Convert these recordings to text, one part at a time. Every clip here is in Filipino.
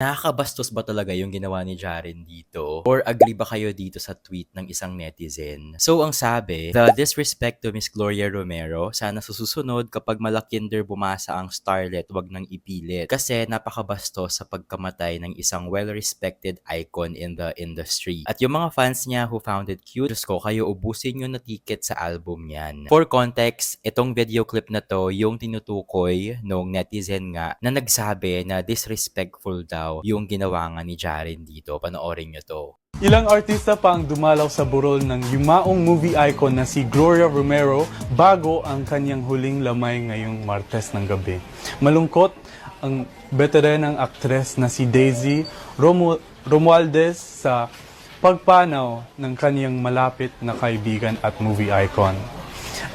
Nakakabastos ba talaga yung ginawa ni Jaren dito? Or agree ba kayo dito sa tweet ng isang netizen? So ang sabi, the disrespect to Miss Gloria Romero, sana sa susunod kapag malakinder bumasa ang starlet, wag nang ipilit. Kasi napakabastos sa pagkamatay ng isang well-respected icon in the industry. At yung mga fans niya who found it cute, Diyos ko, kayo ubusin nyo na ticket sa album yan. For context, itong video clip na to, yung tinutukoy nung netizen nga na nagsabi na disrespectful daw yung ginawa nga ni Jaren dito. Panoorin nyo to. Ilang artista pa ang dumalaw sa burol ng yumaong movie icon na si Gloria Romero bago ang kanyang huling lamay ngayong Martes ng gabi. Malungkot ang veteranang aktres na si Daisy Romu- Romualdez sa pagpanaw ng kanyang malapit na kaibigan at movie icon.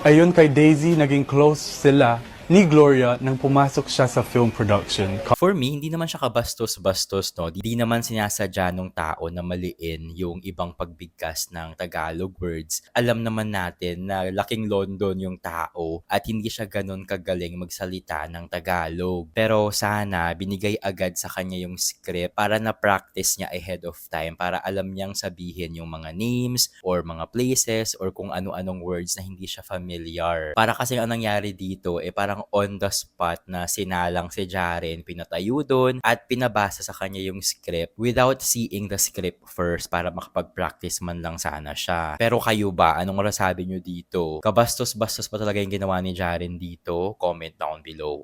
Ayon kay Daisy, naging close sila ni Gloria nang pumasok siya sa film production. For me, hindi naman siya kabastos-bastos, no? Hindi naman sinasadya nung tao na maliin yung ibang pagbigkas ng Tagalog words. Alam naman natin na laking London yung tao at hindi siya ganun kagaling magsalita ng Tagalog. Pero sana binigay agad sa kanya yung script para na-practice niya ahead of time para alam niyang sabihin yung mga names or mga places or kung ano-anong words na hindi siya familiar. Para kasi ang nangyari dito, eh parang on the spot na sinalang si Jaren, pinatayo doon at pinabasa sa kanya yung script without seeing the script first para makapag-practice man lang sana siya. Pero kayo ba? Anong masasabi nyo dito? Kabastos-bastos pa talaga yung ginawa ni Jaren dito? Comment down below.